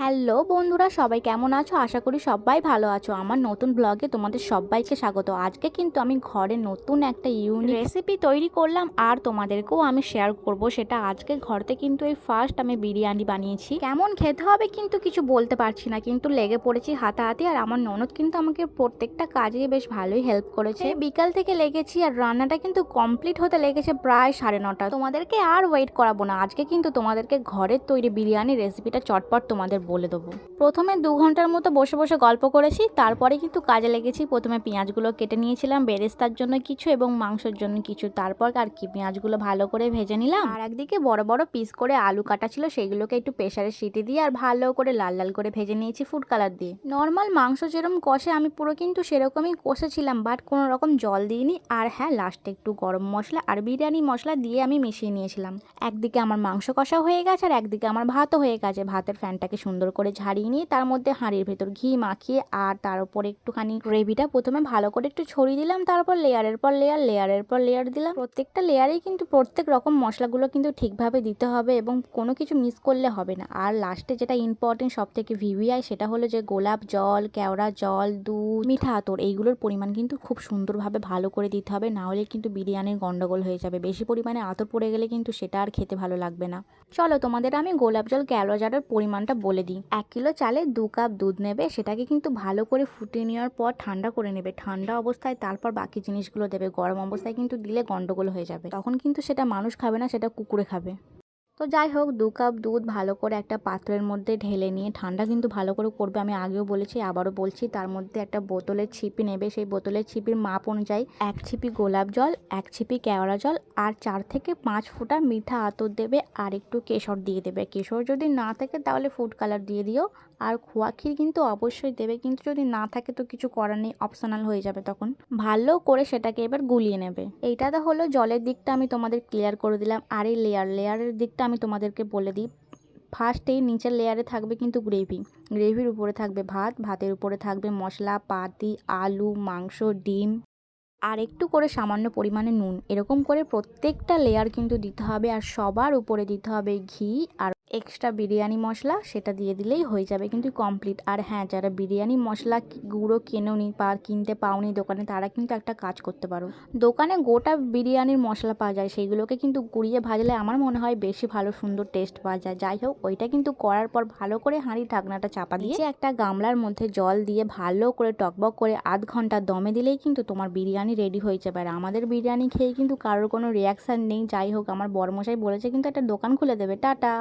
Hello বন্ধুরা সবাই কেমন আছো? আশা করি সবাই ভালো আছো। আমার নতুন ব্লগে তোমাদের সবাইকে স্বাগত। আজকে কিন্তু আমি ঘরে নতুন একটা ইউনিক রেসিপি তৈরি করলাম আর তোমাদেরকেও আমি শেয়ার করব সেটা আজকে ঘরতে কিন্তু এই ফার্স্ট আমি বিরিয়ানি বানিয়েছি। কেমন খেতে হবে কিন্তু কিছু বলতে পারছি না কিন্তু লেগে পড়েছি হাতাহাতি আর আমার ননদ কিন্তু আমাকে প্রত্যেকটা কাজে বেশ ভালোই হেল্প করেছে। বিকাল থেকে লেগেছি আর রান্নাটা কিন্তু কমপ্লিট হতে লেগেছে প্রায় সাড়ে নটা। তোমাদেরকে আর ওয়েট করাবো না। আজকে কিন্তু তোমাদেরকে ঘরের তৈরি বিরিয়ানি রেসিপিটা চটপট তোমাদের বলে দেবো। প্রথমে দু ঘণ্টার মতো বসে বসে গল্প করেছি, তারপরে কিন্তু কাজে লেগেছি। প্রথমে পেঁয়াজগুলো কেটে নিয়েছিলাম, বেরেস্তার জন্য কিছু এবং মাংসের জন্য কিছু। তারপর আর কি, পেঁয়াজগুলো ভালো করে ভেজে নিলাম। আর একদিকে বড় বড় পিস করে আলু কাটা ছিল, সেগুলোকে একটু প্রেশারে সিটি দিয়ে আর ভালো করে লাল লাল করে ভেজে নিয়েছি ফুড কালার দিয়ে। নর্মাল মাংস যেরকম কষে, আমি পুরো কিন্তু সেরকমই কষেছিলাম বাট কোনো রকম জল দিইনি। আর হ্যাঁ লাস্টে একটু গরম মশলা আর বিরিয়ানি মশলা দিয়ে আমি মিশিয়ে নিয়েছিলাম। একদিকে আমার মাংস কষা হয়ে গেছে, আর একদিকে আমার ভাতও হয়ে গেছে। ভাতের ফ্যানটাকে সুন্দর করে ঝাড়িয়ে নিয়ে তার মধ্যে হাঁড়ির ভেতর ঘি মাখিয়ে আর তার উপরে একটুখানি গ্রেভিটা প্রথমে ভালো করে একটু ছড়িয়ে দিলাম, তারপর লেয়ারের পর লেয়ার লেয়ারের পর লেয়ার দিলাম। প্রত্যেকটা লেয়ারেই কিন্তু প্রত্যেক রকম মশলাগুলো কিন্তু ঠিকভাবে দিতে হবে এবং কোনো কিছু মিস করলে হবে না। আর লাস্টে যেটা ইম্পর্টেন্ট সব থেকে ভিভিআই সেটা হলো যে গোলাপ জল, কেওড়া জল, দুধ, মিঠা আতর এইগুলোর পরিমাণ কিন্তু খুব সুন্দরভাবে ভালো করে দিতে হবে, না হলে কিন্তু বিরিয়ানির গন্ডগোল হয়ে যাবে। বেশি পরিমাণে আতর পড়ে গেলে কিন্তু সেটা আর খেতে ভালো লাগবে না। চলো তোমাদের আমি গোলাপ জল, কেওড়া জলের পরিমাণটা বলে দিই। এক কিলো চালে দু কাপ দুধ নেবে, সেটাকে কিন্তু ভালো করে ফুটিয়ে নেওয়ার পর ঠান্ডা করে নেবে। ঠান্ডা অবস্থায় তারপর বাকি জিনিসগুলো দেবে। গরম অবস্থায় কিন্তু দিলে গন্ডগোল হয়ে যাবে। তখন কিন্তু সেটা মানুষ খাবে না, সেটা কুকুরে খাবে। তো যাই হোক, দু কাপ দুধ ভালো করে একটা পাত্রের মধ্যে ঢেলে নিয়ে, ঠান্ডা কিন্তু ভালো করে করবে, আমি আগেও বলেছি, আবারও বলছি, তার মধ্যে একটা বোতলের ছিপি নেবে, সেই বোতলের ছিপির মাপ অনুযায়ী এক ছিপি গোলাপ জল, এক ছিপি কেওড়া জল আর চার থেকে পাঁচ ফোঁটা মিঠা আতর দেবে আর একটু কেশর দিয়ে দেবে। কেশর যদি না থাকে তাহলে ফুড কালার দিয়ে দিও আর খোয়া ক্ষীর কিন্তু অবশ্যই দেবে, কিন্তু যদি না থাকে তো কিছু করার নেই অপশনাল হয়ে যাবে তখন। ভালো করে সেটাকে এবার গুলিয়ে নেবে। এইটা তো হলো জলের দিকটা আমি তোমাদের ক্লিয়ার করে দিলাম, আর এই লেয়ার লেয়ারের দিকটা আমি তোমাদেরকে বলে দিই ফার্স্টেই নিচের লেয়ারে থাকবে কিন্তু গ্রেভি গ্রেভির উপরে থাকবে ভাত, ভাতের উপরে থাকবে মশলা, পাতি, আলু, মাংস, ডিম, আর একটু করে সামান্য পরিমাণে নুন। এরকম করে প্রত্যেকটা লেয়ার কিন্তু দিতে হবে আর সবার উপরে দিতে হবে ঘি আর এক্সট্রা বিরিয়ানি মশলা সেটা দিয়ে দিলেই হয়ে যাবে কিন্তু কমপ্লিট আর হ্যাঁ যারা বিরিয়ানি মশলা গুঁড়ো কেনোনি বা কিনতে পাওনি দোকানে, তারা কিন্তু একটা কাজ করতে পারো। দোকানে গোটা বিরিয়ানির মশলা পাওয়া যায়, সেইগুলোকে কিন্তু গুঁড়িয়ে ভাজলে আমার মনে হয় বেশি ভালো, সুন্দর টেস্ট পাওয়া যায়। যাই হোক, ওইটা কিন্তু করার পর ভালো করে হাঁড়ির ঢাকনাটা চাপা দিয়ে একটা গামলার মধ্যে জল দিয়ে ভালো করে টকবক করে আধ ঘণ্টা দমে দিলেই কিন্তু তোমার বিরিয়ানি রেডি হয়ে যাবে। আর আমাদের বিরিয়ানি খেয়ে কিন্তু কারোর কোনো রিয়াকশান নেই। যাই হোক, আমার বড়মশাই বলেছে কিন্তু একটা দোকান খুলে দেবে। টাটা!